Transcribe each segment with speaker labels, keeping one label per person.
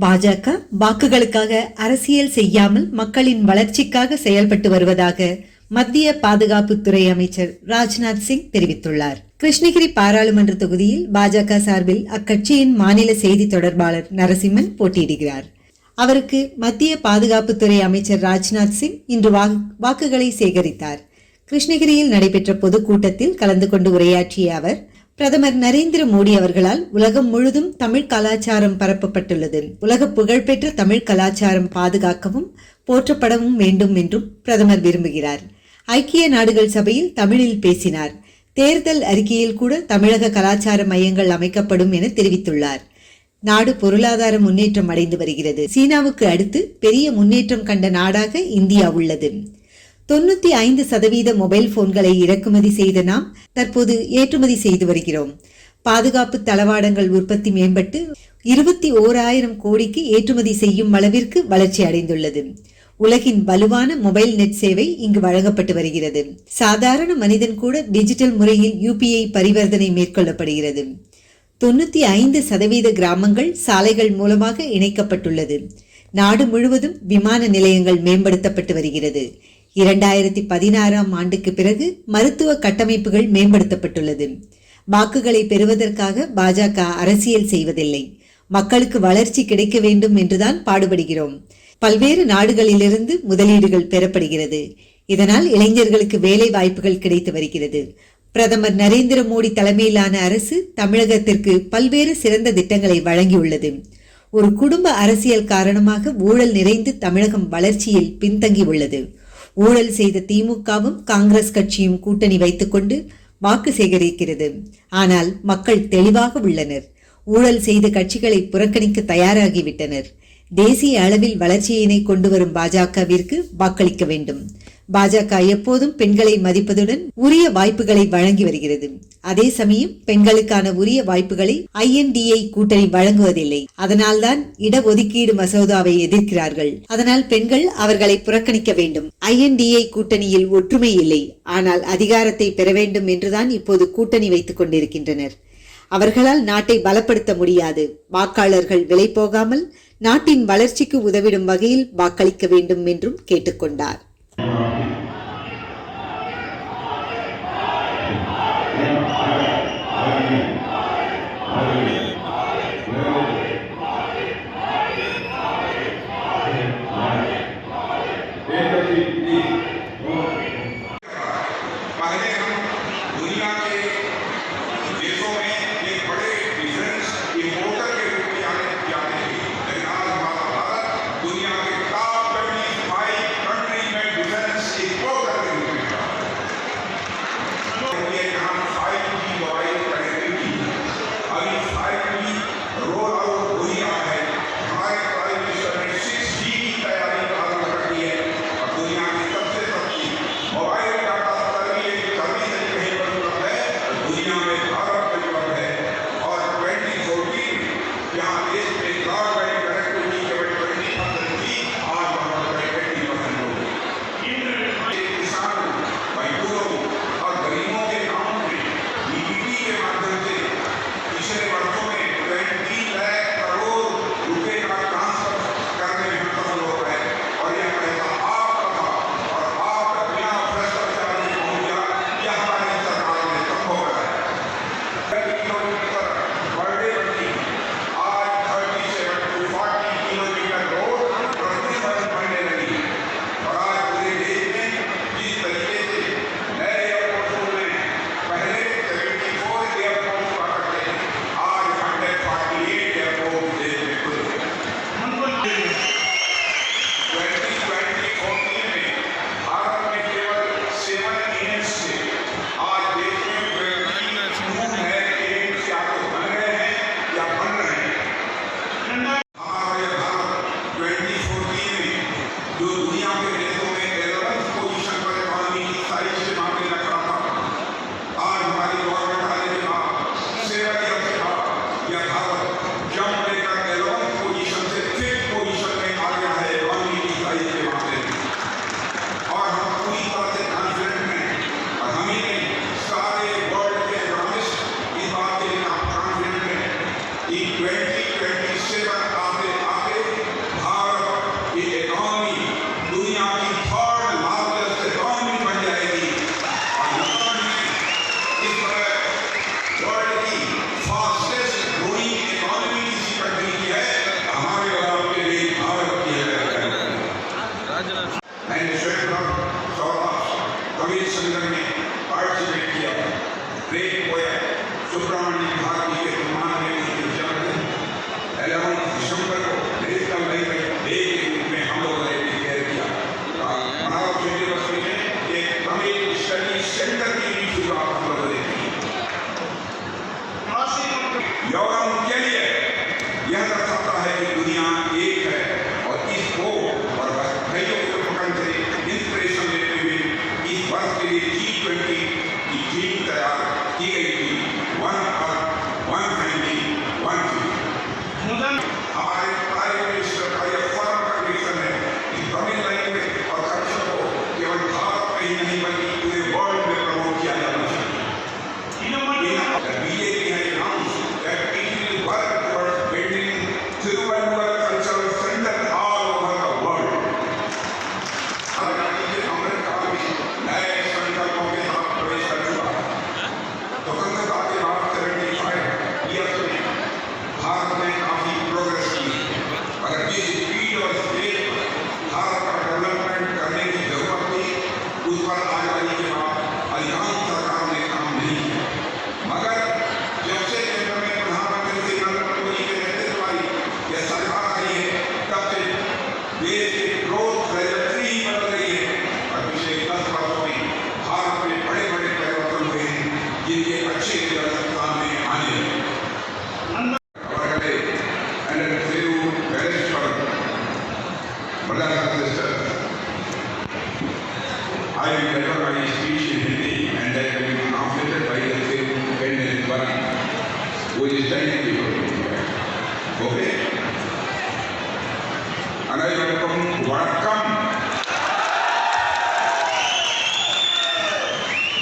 Speaker 1: பாஜக வாக்குகளுக்காக அரசியல் செய்யாமல் மக்களின் வளர்ச்சிக்காக செயல்பட்டு வருவதாக மத்திய பாதுகாப்புத்துறை அமைச்சர் ராஜ்நாத் சிங் தெரிவித்துள்ளார். கிருஷ்ணகிரி பாராளுமன்ற தொகுதியில் பாஜக சார்பில் அக்கட்சியின் மாநில செய்தி தொடர்பாளர் நரசிம்மன் போட்டியிடுகிறார். அவருக்கு மத்திய பாதுகாப்புத்துறை அமைச்சர் ராஜ்நாத் சிங் இன்று வாக்குகளை சேகரித்தார். கிருஷ்ணகிரியில் நடைபெற்ற பொதுக்கூட்டத்தில் கலந்து கொண்டு உரையாற்றிய அவர் பிரதமர் நரேந்திர மோடி அவர்களால் உலகம் முழுதும் தமிழ் கலாச்சாரம் பரப்பப்பட்டுள்ளது. உலக புகழ்பெற்ற தமிழ் கலாச்சாரம் பாதுகாக்கவும் போற்றப்படவும் வேண்டும் என்றும் பிரதமர் விரும்புகிறார். ஐக்கிய நாடுகள் சபையில் தமிழில் பேசினார். தேர்தல் அறிக்கையில் கூட தமிழக கலாச்சார மையங்கள் அமைக்கப்படும் என தெரிவித்துள்ளார். நாடு பொருளாதார முன்னேற்றம் அடைந்து வருகிறது. சீனாவுக்கு அடுத்து பெரிய முன்னேற்றம் கண்ட நாடாக இந்தியா உள்ளது. தொண்ணூத்தி ஐந்து சதவீத மொபைல் போன்களை இறக்குமதி செய்த நாம் தற்போது ஏற்றுமதி செய்து வருகிறோம். பாதுகாப்பு தளவாடங்கள் உற்பத்தி மேம்பட்டு இருபத்தி ஓராயிரம் கோடிக்கு ஏற்றுமதி செய்யும் அளவிற்கு வளர்ச்சி அடைந்துள்ளது. உலகின் வலுவான மொபைல் நெட் சேவை இங்கு வழங்கப்பட்டு வருகிறது. சாதாரண மனிதன் கூட டிஜிட்டல் முறையில் யூபிஐ பரிவர்த்தனை மேற்கொள்ளப்படுகிறது. தொண்ணூத்தி ஐந்து சதவீத கிராமங்கள் சாலைகள் மூலமாக இணைக்கப்பட்டுள்ளது. நாடு முழுவதும் விமான நிலையங்கள் மேம்படுத்தப்பட்டு வருகிறது. இரண்டாயிரத்தி பதினாறாம் ஆண்டுக்கு பிறகு மருத்துவ கட்டமைப்புகள் மேம்படுத்தப்பட்டுள்ளது. வாக்குகளை பெறுவதற்காக பாஜக அரசியல் செய்வதில்லை. மக்களுக்கு வளர்ச்சி கிடைக்க வேண்டும் என்றுதான் பாடுபடுகிறோம். பல்வேறு நாடுகளிலிருந்து முதலீடுகள் பெறப்படுகிறது. இதனால் இளைஞர்களுக்கு வேலை வாய்ப்புகள் கிடைத்து வருகிறது. பிரதமர் நரேந்திர மோடி தலைமையிலான அரசு தமிழகத்திற்கு பல்வேறு சிறந்த திட்டங்களை வழங்கியுள்ளது. ஒரு குடும்ப அரசியல் காரணமாக ஊழல் நிறைந்து தமிழகம் வளர்ச்சியில் பின்தங்கி உள்ளது ஊழல் செய்த திமுகவும் காங்கிரஸ் கட்சியும் கூட்டணி வைத்துக்கொண்டு வாக்கு சேகரிக்கிறது. ஆனால் மக்கள் தெளிவாக உள்ளனர். ஊழல் செய்த கட்சிகளை புறக்கணிக்க தயாராகிவிட்டனர். தேசிய அளவில் வளர்ச்சியினை கொண்டு வரும் பாஜகவிற்கு வாக்களிக்க வேண்டும். பாஜக எப்போதும் பெண்களை மதிப்பதுடன் உரிய வாய்ப்புகளை வழங்கி வருகிறது. அதே சமயம் பெண்களுக்கான உரிய வாய்ப்புகளை ஐஎன்டிஐ கூட்டணி வழங்குவதில்லை. அதனால்தான் இடஒதுக்கீடு மசோதாவை எதிர்க்கிறார்கள். அதனால் பெண்கள் அவர்களை புறக்கணிக்க வேண்டும். ஐஎன்டிஐ கூட்டணியில் ஒற்றுமை இல்லை. ஆனால் அதிகாரத்தை பெற வேண்டும் என்றுதான் இப்போது கூட்டணி வைத்துக் கொண்டிருக்கின்றனர். அவர்களால் நாட்டை பலப்படுத்த முடியாது. வாக்காளர்கள் விலை போகாமல் நாட்டின் வளர்ச்சிக்கு உதவிடும் வகையில் வாக்களிக்க வேண்டும் என்றும் கேட்டுக்கொண்டார்.
Speaker 2: great poet Subramanian I will deliver my speech in Hindi and that will be translated by the same Pendant Bharat, who is Chinese people. Okay? And I welcome, welcome.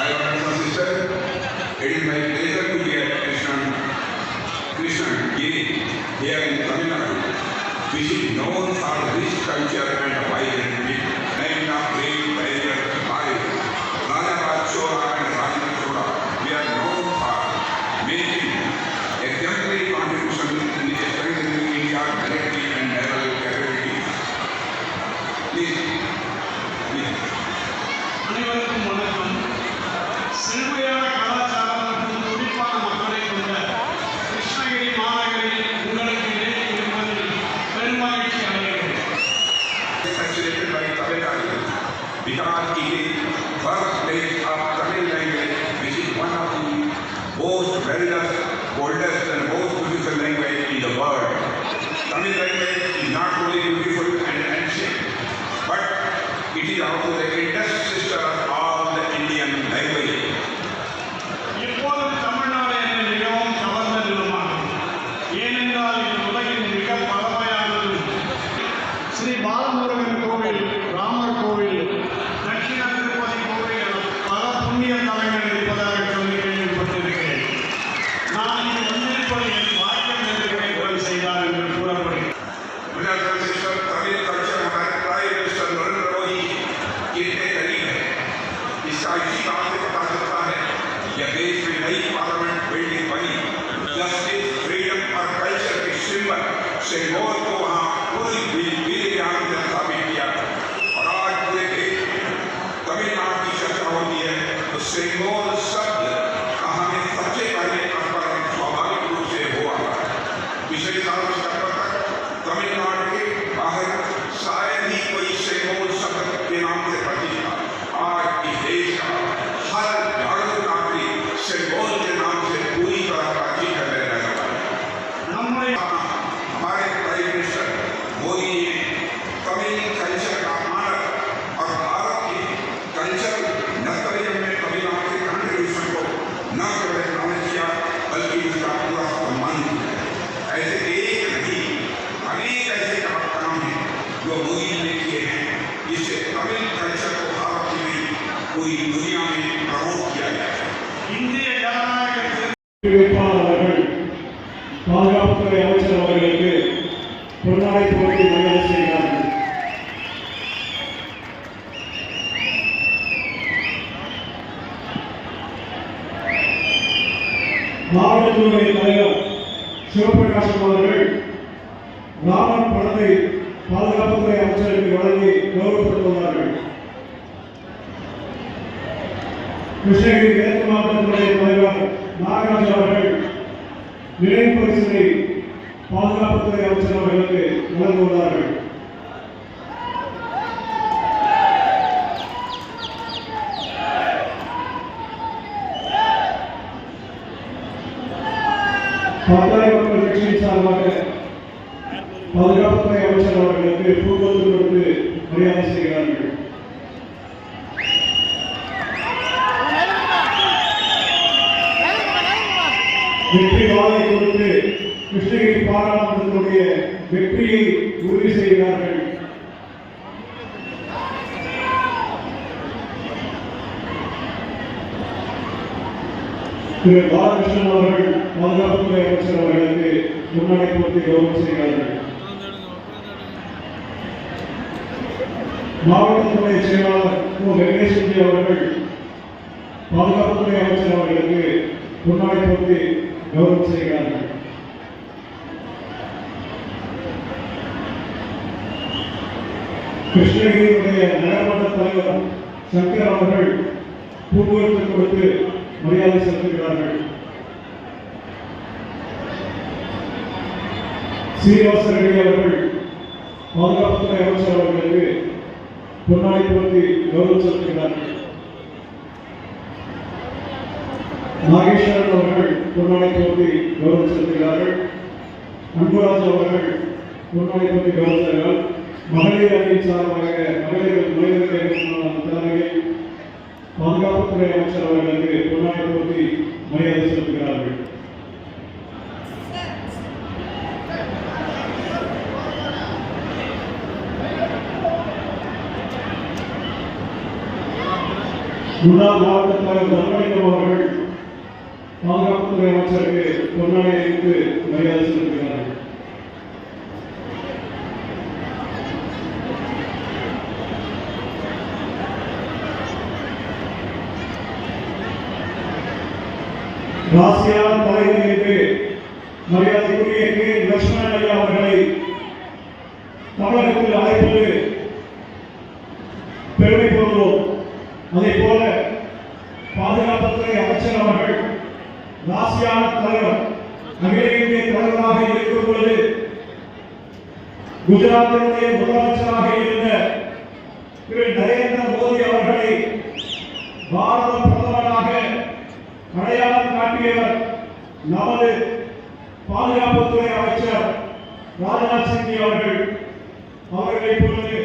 Speaker 2: My brothers and sisters, it is my pleasure to be at Krishnan, Krishnan Giri, here in Tamil Nadu, which is known for rich culture and vibrant people. I am not
Speaker 3: be பொன்னாடை போட்டி மரியாதை செய்கிறார்கள் மாவட்டத்துறை தலைவர் சிவபிரகாசம் அவர்கள் ராமன் படத்தை பாதுகாப்புத்துறை அமைச்சருக்கு வழங்கி கௌரவப்படுத்துவார்கள். கிருஷ்ணகிரி மேற்கு மாவட்டத்தினுடைய தலைவர் நாகராஜ் அவர்கள் நினைவு பரிசினை பாதுகாப்புத்துறை அமைச்சர் அவர்களுக்கு வழங்குகிறார்கள் பத்தாயிரம் மக்கள் கட்சியின் சார்பாக பாதுகாப்புத்துறை அமைச்சர் அவர்களுக்கு பூங்கொத்து கொடுத்து மரியாதை செய்கிறார்கள். வெற்றி வாழை கொடுத்து கிருஷ்ணகிரி பாராளுமன்றத்தினுடைய வெற்றியை உறுதி செய்கிறார்கள். திரு பாலகிருஷ்ணன் அவர்கள் பாதுகாப்புத்துறை அமைச்சர் அவர்களுக்கு முன்னாடி கொடுத்து கௌரவம் செய்கிறார்கள். மாவட்டத்துறை செயலாளர் ஓ வெங்கடேஷ் அவர்கள் பாதுகாப்புத்துறை அமைச்சர் அவர்களுக்கு முன்னாடி கொடுத்து கௌரவம் செய்கிறார்கள். கிருஷ்ணகிரியுடைய நகரமன்ற தலைவர் சங்கர் அவர்கள் பூங்கொத்து கொடுத்து மரியாதை செலுத்துகிறார்கள். சீனிவாச ரெட்டி அவர்கள் பாதுகாப்புத்துறை அமைச்சர் அவர்களுக்கு பொன்னாடி பொருத்தி கௌரவம் செலுத்துகிறார்கள். நாகேஸ்வரன் அவர்கள் பொன்னாடி பொருத்தி கௌரவம் செலுத்துகிறார்கள். அன்புராஜ் அவர்கள் பொன்னாடி பொருத்தி கௌரவம் செலுத்துகிறார் மகளிர் அணியின் சார்பாக மகளிர் மனிதர்கள் பாதுகாப்புத்துறை அமைச்சர் அவர்களுக்கு பொருளாதாரத்தை மரியாதை செலுத்துகிறார்கள். முன்னாள் மாவட்ட தலைவர் அவர்கள் ராசியார் தலைவர் என்று மரியாதைக்குரிய கே. லட்சுமணன் ஐயா அவர்களை தமிழகத்தில் அழைப்பது பெருமை கொள்வோம். அதே போல பாதுகாப்புத்துறை அமைச்சர் அவர்கள் ராசியான தலைவர் அகில இந்திய தலைவராக இருக்கும் பொழுது குஜராத்தினுடைய முதலமைச்சராக இருந்த திரு. நரேந்திர மோடி அவர்களை பாரத பிரதமராக அடையாளம் காட்டியவர் நமது பாதுகாப்புத்துறை அமைச்சர் ராஜ்நாத் சிங் அவர்கள் அவர்களை பொழுது